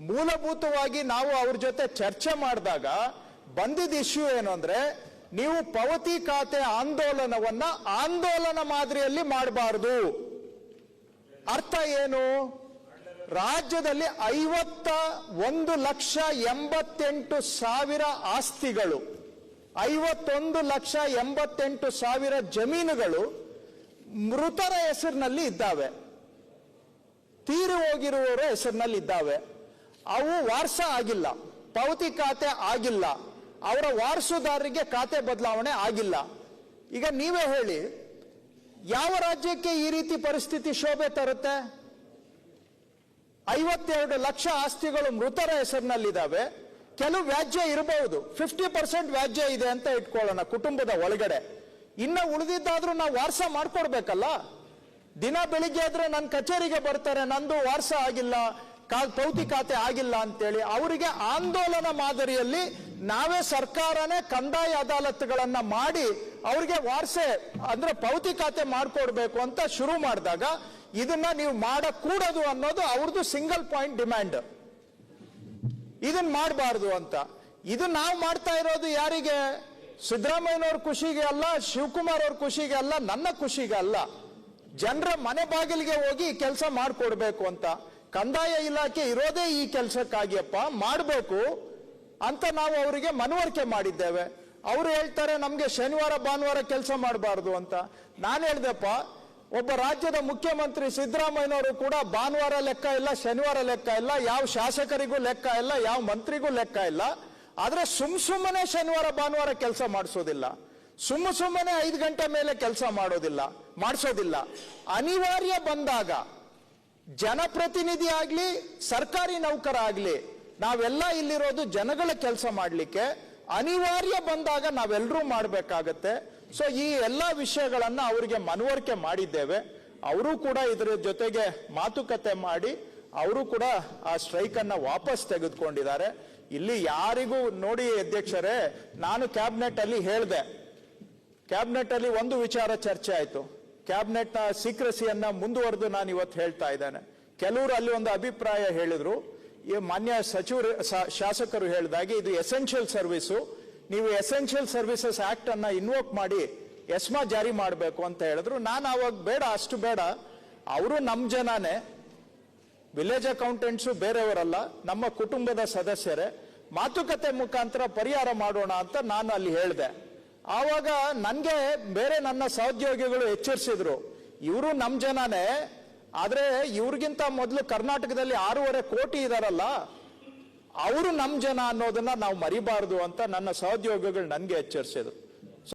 ಮೂಲಭೂತವಾಗಿ ನಾವು ಅವ್ರ ಜೊತೆ ಚರ್ಚೆ ಮಾಡಿದಾಗ ಬಂದಿದ್ದ ಇಶ್ಯೂ ಏನು ಅಂದ್ರೆ ನೀವು ಪಾವತಿ ಖಾತೆ ಆಂದೋಲನವನ್ನ ಆಂದೋಲನ ಮಾದರಿಯಲ್ಲಿ ಮಾಡಬಾರದು. ಅರ್ಥ ಏನು? ರಾಜ್ಯದಲ್ಲಿ ಐವತ್ತ ಒಂದು ಲಕ್ಷ ಎಂಬತ್ತೆಂಟು ಸಾವಿರ ಆಸ್ತಿಗಳು, ಐವತ್ತೊಂದು ಲಕ್ಷ ಎಂಬತ್ತೆಂಟು ಸಾವಿರ ಜಮೀನುಗಳು ಮೃತರ ಹೆಸರಿನಲ್ಲಿ ಇದ್ದಾವೆ. ತೀರಿ ಹೋಗಿರುವವರ ಹೆಸರಿನಲ್ಲಿ ಇದ್ದಾವೆ. ಅವು ವಾರಸ ಆಗಿಲ್ಲ, ಪಾವತಿ ಖಾತೆ ಆಗಿಲ್ಲ, ಅವರ ವಾರಸುದಾರರಿಗೆ ಖಾತೆ ಬದಲಾವಣೆ ಆಗಿಲ್ಲ. ಈಗ ನೀವೇ ಹೇಳಿ, ಯಾವ ರಾಜ್ಯಕ್ಕೆ ಈ ರೀತಿ ಪರಿಸ್ಥಿತಿ ಶೋಭೆ ತರುತ್ತೆ? ಐವತ್ತೆರಡು ಲಕ್ಷ ಆಸ್ತಿಗಳು ಮೃತರ ಹೆಸರಿನಲ್ಲಿದ್ದಾವೆ. ಕೆಲವು ವ್ಯಾಜ್ಯ ಇರಬಹುದು, ಫಿಫ್ಟಿ ಪರ್ಸೆಂಟ್ ವ್ಯಾಜ್ಯ ಇದೆ ಅಂತ ಇಟ್ಕೊಳ್ಳೋಣ ಕುಟುಂಬದ ಒಳಗಡೆ. ಇನ್ನ ಉಳಿದಿದ್ದಾದ್ರೂ ನಾವು ವಾರ್ಸ ಮಾಡ್ಕೊಡ್ಬೇಕಲ್ಲ? ದಿನ ಬೆಳಿಗ್ಗೆ ಆದ್ರೆ ನನ್ನ ಕಚೇರಿಗೆ ಬರ್ತಾರೆ, ನಂದು ವಾರ್ಸ ಆಗಿಲ್ಲ ಪೌತಿ ಖಾತೆ ಆಗಿಲ್ಲ ಅಂತೇಳಿ ಅವರಿಗೆ ಆಂದೋಲನ ಮಾದರಿಯಲ್ಲಿ ನಾವೇ ಸರ್ಕಾರನೇ ಕಂದಾಯ ಅದಾಲತ್ಗಳನ್ನ ಮಾಡಿ ಅವ್ರಿಗೆ ವಾರ್ಸೆ ಅಂದ್ರೆ ಪೌತಿ ಖಾತೆ ಮಾಡ್ಕೊಡ್ಬೇಕು ಅಂತ ಶುರು ಮಾಡಿದಾಗ ಇದನ್ನ ನೀವು ಮಾಡಕೂಡದು ಅನ್ನೋದು ಅವ್ರದ್ದು ಸಿಂಗಲ್ ಪಾಯಿಂಟ್ ಡಿಮ್ಯಾಂಡ್. ಇದನ್ನ ಮಾಡಬಾರ್ದು ಅಂತ. ಇದು ನಾವು ಮಾಡ್ತಾ ಇರೋದು ಯಾರಿಗೆ? ಸಿದ್ದರಾಮಯ್ಯನವ್ರ ಖುಷಿಗೆ ಅಲ್ಲ, ಶಿವಕುಮಾರ್ ಅವ್ರ ಖುಷಿಗೆ ಅಲ್ಲ, ನನ್ನ ಖುಷಿಗೆ ಅಲ್ಲ. ಜನರ ಮನೆ ಬಾಗಿಲಿಗೆ ಹೋಗಿ ಕೆಲಸ ಮಾಡಿಕೊಡ್ಬೇಕು ಅಂತ. ಕಂದಾಯ ಇಲಾಖೆ ಇರೋದೇ ಈ ಕೆಲಸಕ್ಕಾಗಿಯಪ್ಪ, ಮಾಡಬೇಕು ಅಂತ ನಾವು ಅವರಿಗೆ ಮನವರಿಕೆ ಮಾಡಿದ್ದೇವೆ. ಅವರು ಹೇಳ್ತಾರೆ, ನಮಗೆ ಶನಿವಾರ, ಭಾನುವಾರ ಕೆಲಸ ಮಾಡಬಾರ್ದು ಅಂತ. ನಾನು ಹೇಳ್ದೆಪ್ಪ, ಒಬ್ಬ ರಾಜ್ಯದ ಮುಖ್ಯಮಂತ್ರಿ ಸಿದ್ದರಾಮಯ್ಯನವರು ಕೂಡ ಭಾನುವಾರ ಲೆಕ್ಕ ಇಲ್ಲ, ಶನಿವಾರ ಲೆಕ್ಕ ಇಲ್ಲ, ಯಾವ ಶಾಸಕರಿಗೂ ಲೆಕ್ಕ ಇಲ್ಲ, ಯಾವ ಮಂತ್ರಿಗೂ ಲೆಕ್ಕ ಇಲ್ಲ. ಆದರೆ ಸುಮ್ ಸುಮ್ಮನೆ ಶನಿವಾರ, ಭಾನುವಾರ ಕೆಲಸ ಮಾಡಿಸೋದಿಲ್ಲ. ಸುಮ್ಮ ಸುಮ್ಮನೆ ಐದು ಗಂಟೆ ಮೇಲೆ ಕೆಲಸ ಮಾಡೋದಿಲ್ಲ, ಮಾಡಿಸೋದಿಲ್ಲ. ಅನಿವಾರ್ಯ ಬಂದಾಗ ಜನಪ್ರತಿನಿಧಿ ಆಗಲಿ, ಸರ್ಕಾರಿ ನೌಕರ ಆಗಲಿ ನಾವೆಲ್ಲ ಇಲ್ಲಿರೋದು ಜನಗಳ ಕೆಲಸ ಮಾಡಲಿಕ್ಕೆ ಅನಿವಾರ್ಯ ಬಂದಾಗ ನಾವೆಲ್ಲರೂ ಮಾಡಬೇಕಾಗತ್ತೆ. ಸೊ ಈ ಎಲ್ಲ ವಿಷಯಗಳನ್ನು ಅವರಿಗೆ ಮನವರಿಕೆ ಮಾಡಿದ್ದೇವೆ. ಅವರು ಕೂಡ ಇದರ ಜೊತೆಗೆ ಮಾತುಕತೆ ಮಾಡಿ, ಅವರು ಕೂಡ ಆ ಸ್ಟ್ರೈಕ್ ಅನ್ನ ವಾಪಸ್ ತೆಗೆದುಕೊಂಡಿದ್ದಾರೆ. ಇಲ್ಲಿ ಯಾರಿಗೂ ನೋಡಿ ಅಧ್ಯಕ್ಷರೇ, ನಾನು ಕ್ಯಾಬಿನೆಟ್ ಅಲ್ಲಿ ಹೇಳಿದೆ. ಕ್ಯಾಬಿನೆಟ್ ಅಲ್ಲಿ ಒಂದು ವಿಚಾರ ಚರ್ಚೆ ಆಯ್ತು. ಕ್ಯಾಬಿನೆಟ್ನ ಸೀಕ್ರೆಸಿಯನ್ನ ಮುಂದುವರೆದು ನಾನು ಇವತ್ತು ಹೇಳ್ತಾ ಇದ್ದೇನೆ. ಕೆಲವರು ಅಲ್ಲಿ ಒಂದು ಅಭಿಪ್ರಾಯ ಹೇಳಿದ್ರು. ಈ ಮಾನ್ಯ ಸಚಿವರು ಶಾಸಕರು ಹೇಳಿದಾಗೆ ಇದು ಎಸೆನ್ಷಿಯಲ್ ಸರ್ವಿಸು ನೀವು ಎಸೆನ್ಷಿಯಲ್ ಸರ್ವಿಸಸ್ ಆಕ್ಟ್ ಅನ್ನ ಇನ್ವೋಕ್ ಮಾಡಿ ಎಸ್ಮಾ ಜಾರಿ ಮಾಡಬೇಕು ಅಂತ ಹೇಳಿದ್ರು. ನಾನು ಅವಾಗ ಬೇಡ, ಅಷ್ಟು ಬೇಡ. ಅವರು ನಮ್ಮ ಜನನೇ. ವಿಲೇಜ್ ಅಕೌಂಟೆಂಟ್ಸು ಬೇರೆಯವರಲ್ಲ, ನಮ್ಮ ಕುಟುಂಬದ ಸದಸ್ಯರೇ. ಮಾತುಕತೆ ಮುಖಾಂತರ ಪರಿಹಾರ ಮಾಡೋಣ ಅಂತ ನಾನು ಅಲ್ಲಿ ಹೇಳಿದೆ. ಆವಾಗ ನನಗೆ ಬೇರೆ ನನ್ನ ಸಹೋದ್ಯೋಗಿಗಳು ಎಚ್ಚರಿಸಿದ್ರು. ಇವರು ನಮ್ಮ ಜನನೇ, ಆದರೆ ಇವ್ರಿಗಿಂತ ಮೊದಲು ಕರ್ನಾಟಕದಲ್ಲಿ ಆರೂವರೆ ಕೋಟಿ ಇದಾರಲ್ಲ, ಅವರು ನಮ್ಮ ಜನ ಅನ್ನೋದನ್ನ ನಾವು ಮರಿಬಾರದು ಅಂತ ನನ್ನ ಸಹೋದ್ಯೋಗಿಗಳು ನನಗೆ ಎಚ್ಚರಿಸಿದ್ರು.